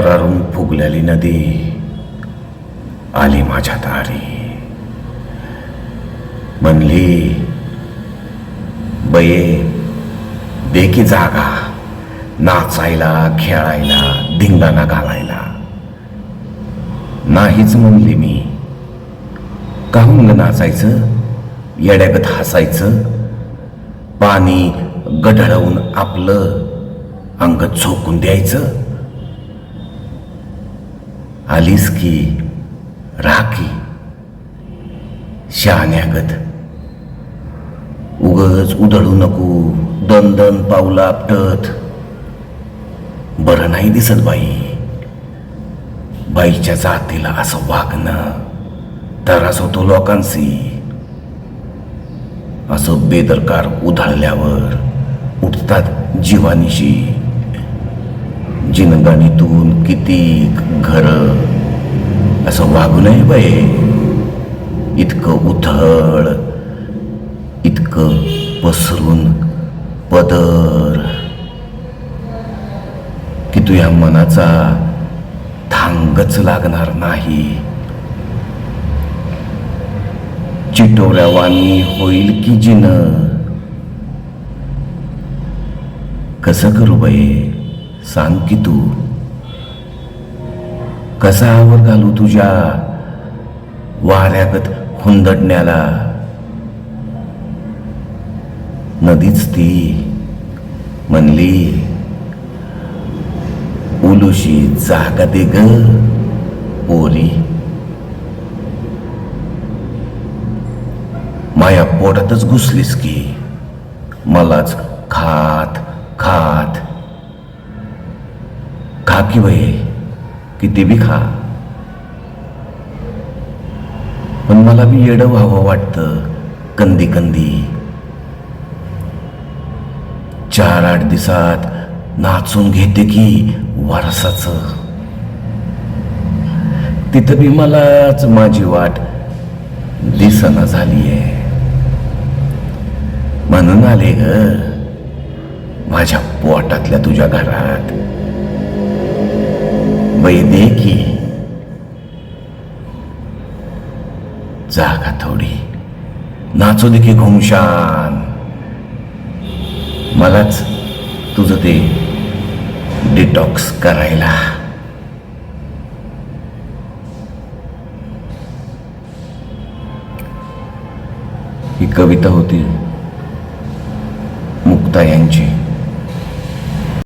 टरारून फुगलेली नदी आली माझ्या दारी म्हणली बये बेकी जागा नाचायला खेळायला धिंगाणा घालायला. नाहीच म्हणली मी. काहून नाचायचं? येड्यागत हसायचं? पाणी गढळवून आपलं अंग झोकून द्यायचं? आलीस की राखी शहाण्यागत. उगच उधळू नको दन दन पावलं आपटत. बरं नाही दिसत बाई. बाईच्या जातीला असं वागणं त्रास होतो लोकांशी. असं बेदरकार उधळल्यावर उठतात जीवानीशी. जिनगाणीतून किती घर असं वागू नये बाई. इतकं उथळ इतकं पसरून पदर. की तुझ्या मनाचा थांगच लागणार नाही. चिटोऱ्यावानी होईल की जिन? कसं करू बाई? सांग की तू. कसा आवर घालू तुझ्या वाऱ्यागत हुंदडण्याला? नदीच ती म्हणली उलुशी जागा दे ग पोरी माया पोटातच घुसलीस की मलाच खात खात की वय किती बी खा. पण मला बी येडं व्हावं वाटतं कंदी कंदी. चार आठ दिवसात नाचून घेते की वारसाच. तिथं बी मलाच माझी वाट दिसना झालीये. म्हणून आले ग माझ्या पोटातल्या तुझ्या घरात. बाई की जागा थोडी नाचू दे की घुमशान मलाच तुझं ते डिटॉक्स करायला ही कविता होती मुक्ता यांची